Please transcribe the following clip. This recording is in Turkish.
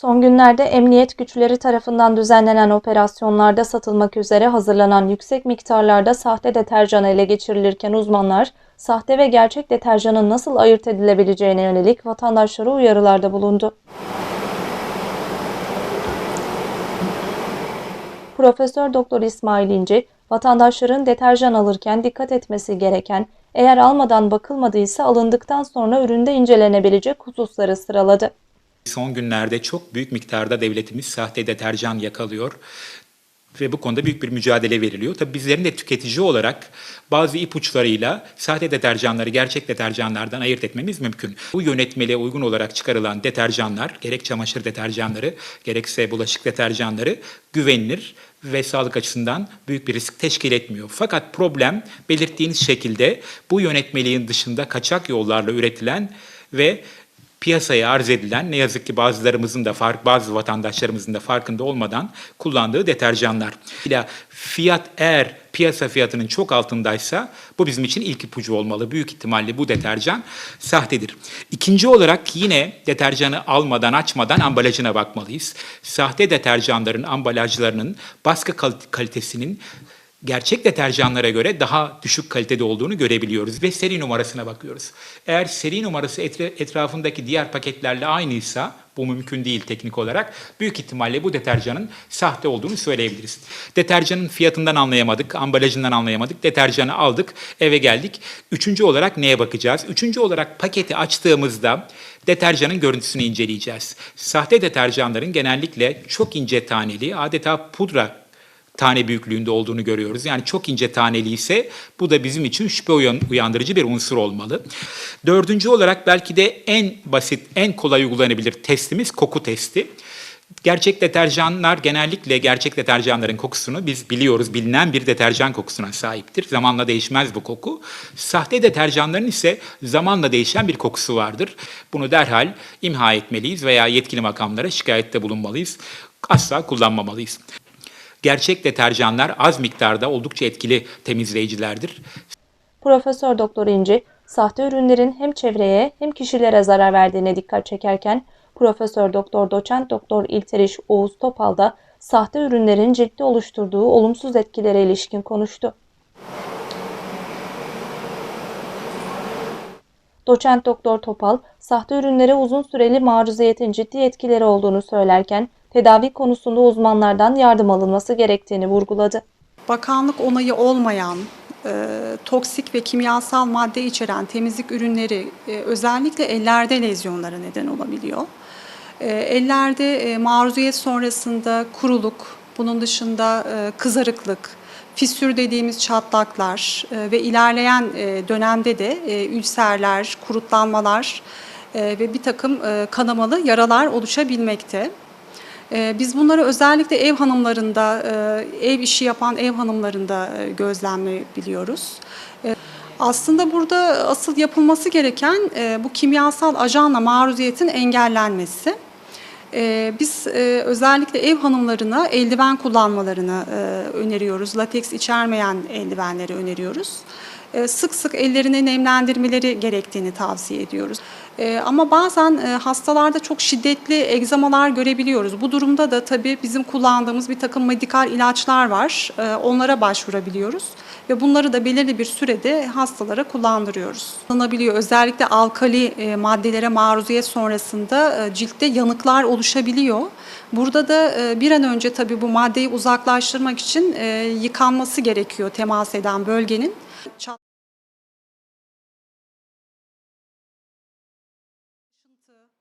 Son günlerde emniyet güçleri tarafından düzenlenen operasyonlarda satılmak üzere hazırlanan yüksek miktarlarda sahte deterjan ele geçirilirken uzmanlar, sahte ve gerçek deterjanın nasıl ayırt edilebileceğine yönelik vatandaşlara uyarılarda bulundu. Profesör Doktor İsmail İnci, vatandaşların deterjan alırken dikkat etmesi gereken, eğer almadan bakılmadıysa alındıktan sonra üründe incelenebilecek hususları sıraladı. Son günlerde çok büyük miktarda devletimiz sahte deterjan yakalıyor ve bu konuda büyük bir mücadele veriliyor. Tabii bizlerin de tüketici olarak bazı ipuçlarıyla sahte deterjanları gerçek deterjanlardan ayırt etmemiz mümkün. Bu yönetmeliğe uygun olarak çıkarılan deterjanlar, gerek çamaşır deterjanları, gerekse bulaşık deterjanları güvenilir ve sağlık açısından büyük bir risk teşkil etmiyor. Fakat problem belirttiğiniz şekilde bu yönetmeliğin dışında kaçak yollarla üretilen ve piyasaya arz edilen ne yazık ki bazılarımızın da fark bazı vatandaşlarımızın da farkında olmadan kullandığı deterjanlar. Fiyat eğer piyasa fiyatının çok altındaysa bu bizim için ilk ipucu olmalı. Büyük ihtimalle bu deterjan sahtedir. İkinci olarak yine deterjanı almadan açmadan ambalajına bakmalıyız. Sahte deterjanların ambalajlarının baskı kal- kalitesinin gerçek deterjanlara göre daha düşük kalitede olduğunu görebiliyoruz ve seri numarasına bakıyoruz. Eğer seri numarası etrafındaki diğer paketlerle aynıysa bu mümkün değil teknik olarak. Büyük ihtimalle bu deterjanın sahte olduğunu söyleyebiliriz. Deterjanın fiyatından anlayamadık, ambalajından anlayamadık. Deterjanı aldık, eve geldik. Üçüncü olarak neye bakacağız? Üçüncü olarak paketi açtığımızda deterjanın görüntüsünü inceleyeceğiz. Sahte deterjanların genellikle çok ince taneli, adeta pudra tane büyüklüğünde olduğunu görüyoruz. Yani çok ince taneli ise bu da bizim için şüphe uyan- uyandırıcı bir unsur olmalı. Dördüncü olarak belki de en basit, en kolay uygulanabilir testimiz koku testi. Gerçek deterjanlar genellikle gerçek deterjanların kokusunu biz biliyoruz. Bilinen bir deterjan kokusuna sahiptir. Zamanla değişmez bu koku. Sahte deterjanların ise zamanla değişen bir kokusu vardır. Bunu derhal imha etmeliyiz veya yetkili makamlara şikayette bulunmalıyız. Asla kullanmamalıyız. Gerçek deterjanlar az miktarda oldukça etkili temizleyicilerdir. Profesör Doktor İnci, sahte ürünlerin hem çevreye hem kişilere zarar verdiğine dikkat çekerken, Profesör Doktor Doçent Doktor İlteriş Oğuz Topal da sahte ürünlerin ciltte oluşturduğu olumsuz etkilere ilişkin konuştu. Doçent Doktor Topal, sahte ürünlere uzun süreli maruziyetin ciddi etkileri olduğunu söylerken, tedavi konusunda uzmanlardan yardım alınması gerektiğini vurguladı. Bakanlık onayı olmayan e, toksik ve kimyasal madde içeren temizlik ürünleri e, özellikle ellerde lezyonlara neden olabiliyor. E, ellerde e, maruziyet sonrasında kuruluk, bunun dışında e, kızarıklık, fissür dediğimiz çatlaklar e, ve ilerleyen e, dönemde de e, ülserler, kurutlanmalar e, ve bir takım e, kanamalı yaralar oluşabilmekte. Ee, Biz bunları özellikle ev hanımlarında, e, ev işi yapan ev hanımlarında e, gözlemleyebiliyoruz. E, Aslında burada asıl yapılması gereken e, bu kimyasal ajanla maruziyetin engellenmesi. E, Biz özellikle ev hanımlarına eldiven kullanmalarını öneriyoruz. Lateks içermeyen eldivenleri öneriyoruz. E, Sık sık ellerini nemlendirmeleri gerektiğini tavsiye ediyoruz. E, Ama bazen e, hastalarda çok şiddetli egzamalar görebiliyoruz. Bu durumda da tabii bizim kullandığımız bir takım medikal ilaçlar var. Onlara başvurabiliyoruz ve bunları da belirli bir sürede hastalara kullandırıyoruz. Kullanabiliyor. Özellikle alkali e, maddelere maruziyet sonrasında e, ciltte yanıklar oluşabiliyor. Burada da e, bir an önce tabii bu maddeyi uzaklaştırmak için yıkanması gerekiyor temas eden bölgenin.